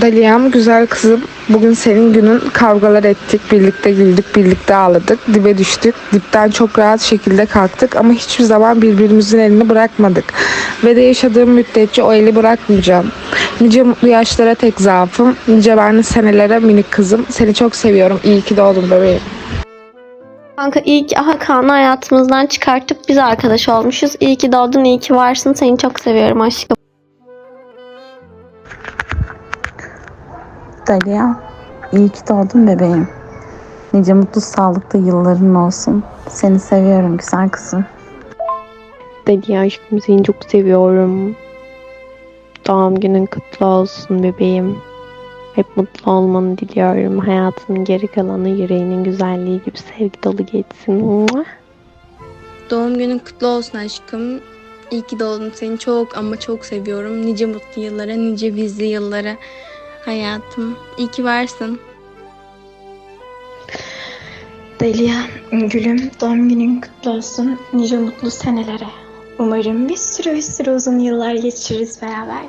Daliyam güzel kızım. Bugün senin günün kavgalar ettik. Birlikte güldük, birlikte ağladık. Dibe düştük. Dipten çok rahat şekilde kalktık ama hiçbir zaman birbirimizin elini bırakmadık. Ve de yaşadığım müddetçe o eli bırakmayacağım. Nice mutlu yaşlara tek zaafım. Nice benli senelere minik kızım. Seni çok seviyorum. İyi ki doğdun bebeğim. Kanka iyi ki Hakan'ı hayatımızdan çıkartıp biz arkadaş olmuşuz. İyi ki doğdun, iyi ki varsın. Seni çok seviyorum aşkım. Dalia, iyi ki doğdun bebeğim. Nice mutlu sağlıklı yılların olsun. Seni seviyorum güzel kızım. Deli aşkım seni çok seviyorum. Doğum günün kutlu olsun bebeğim. Hep mutlu olmanı diliyorum. Hayatının geri kalanı yüreğinin güzelliği gibi sevgi dolu geçsin. Doğum günün kutlu olsun aşkım. İyi ki doğdun. Seni çok ama çok seviyorum. Nice mutlu yıllara, nice bizli yıllara hayatım. İyi ki varsın. Delia, gülüm doğum günün kutlu olsun. Nice mutlu senelere. Umarım bir sürü bir sürü uzun yıllar geçiririz beraber.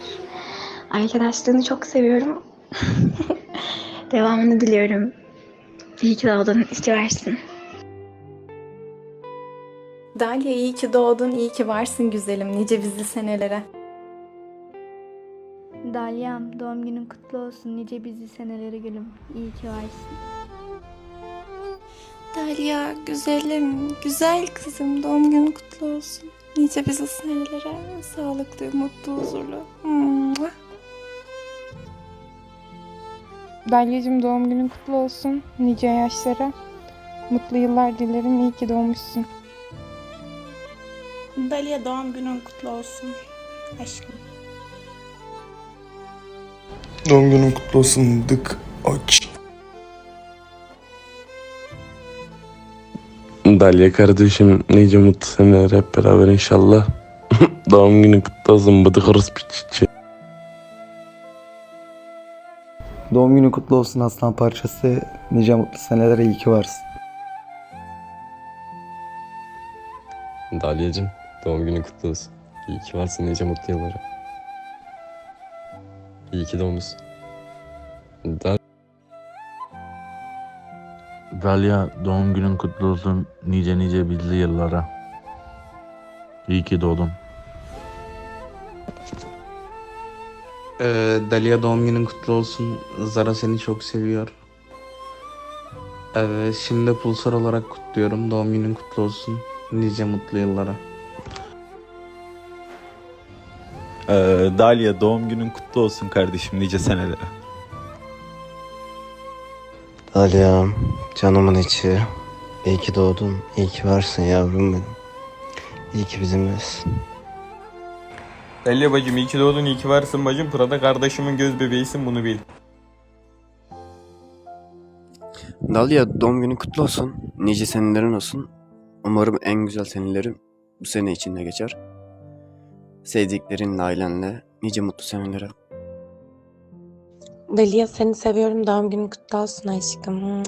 Arkadaşlığını çok seviyorum. Devamını diliyorum. İyi ki doğdun, iyi ki varsın. Dalia iyi ki doğdun, iyi ki varsın güzelim nice bizli senelere. Dalyam doğum günün kutlu olsun. Nice bizi senelere gülüm. İyi ki varsın. Dalia güzelim, güzel kızım doğum günün kutlu olsun. Nice bizli senelere, sağlıklı, mutlu, huzurlu. Dalyacığım doğum günün kutlu olsun. Nice yaşlara. Mutlu yıllar dilerim. İyi ki doğmuşsun. Dalia doğum günün kutlu olsun. Aşkım. Doğum günün kutlu olsun dık aç. Dalya kardeşim nice mutlu seneler hep beraber inşallah. Doğum günün kutlu olsun bıdık orospu çiçeği. Doğum günün kutlu olsun aslan parçası. Nice mutlu senelere iyi ki varsın. Dalyacığım doğum günün kutlu olsun. İyi ki varsın nice mutlu yıllara. İyi ki doğmuşsun. Dal Dalia doğum günün kutlu olsun. Nice nice bizli yıllara. İyi ki doğdun. Ee, Dalia doğum günün kutlu olsun. Zara seni çok seviyor. Evet, şimdi de Pulsar olarak kutluyorum. Doğum günün kutlu olsun. Nice mutlu yıllara. Ee, Dalia doğum günün kutlu olsun kardeşim nice senelere. Dalya'm, canımın içi. İyi ki doğdun, iyi ki varsın yavrum benim. İyi ki bizimlesin. Dalia bacım iyi ki doğdun iyi ki varsın bacım. Pırada kardeşimin göz bebeğisin bunu bil. Dalia doğum günün kutlu olsun. Nice senelerin olsun. Umarım en güzel senelerin bu sene içinde geçer. Sevdiklerinle, ailenle nice mutlu senelere. Dalia seni seviyorum. Doğum günün kutlu olsun aşkım.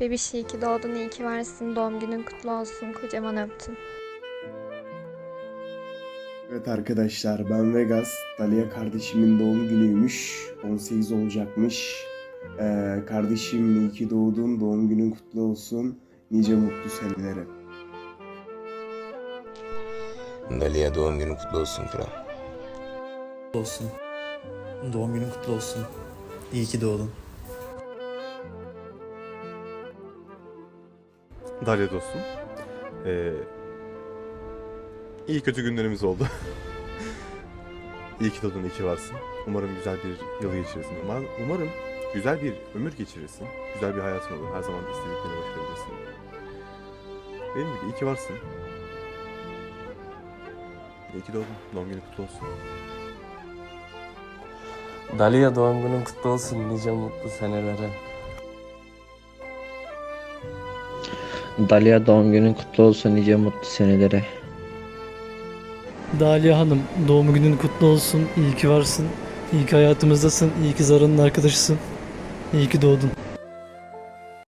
Bebiş iyi ki doğdun. iyi ki varsın. Doğum günün kutlu olsun. Kocaman öptüm. Evet arkadaşlar ben Vegas. Dalia kardeşimin doğum günüymüş. 18 olacakmış. Ee, kardeşim iyi ki doğdun. Doğum günün kutlu olsun. Nice mutlu senelere. Dalia doğum günün kutlu olsun kral. olsun. Doğum günün kutlu olsun. İyi ki doğdun. Dalia dostum. Ee, iyi kötü günlerimiz oldu. iyi ki doğdun, iyi ki varsın. Umarım güzel bir yıl geçirirsin. Umarım, güzel bir ömür geçirirsin. Güzel bir hayatın olur. Her zaman istediklerini başarabilirsin. Benim gibi iyi ki varsın. İyi ki doğdun. Doğum günün kutlu olsun. Dalia doğum günün kutlu olsun nice mutlu senelere. Dalia doğum günün kutlu olsun nice mutlu senelere. Dalia Hanım doğum günün kutlu olsun. İyi ki varsın. İyi ki hayatımızdasın. İyi ki Zara'nın arkadaşısın. İyi ki doğdun.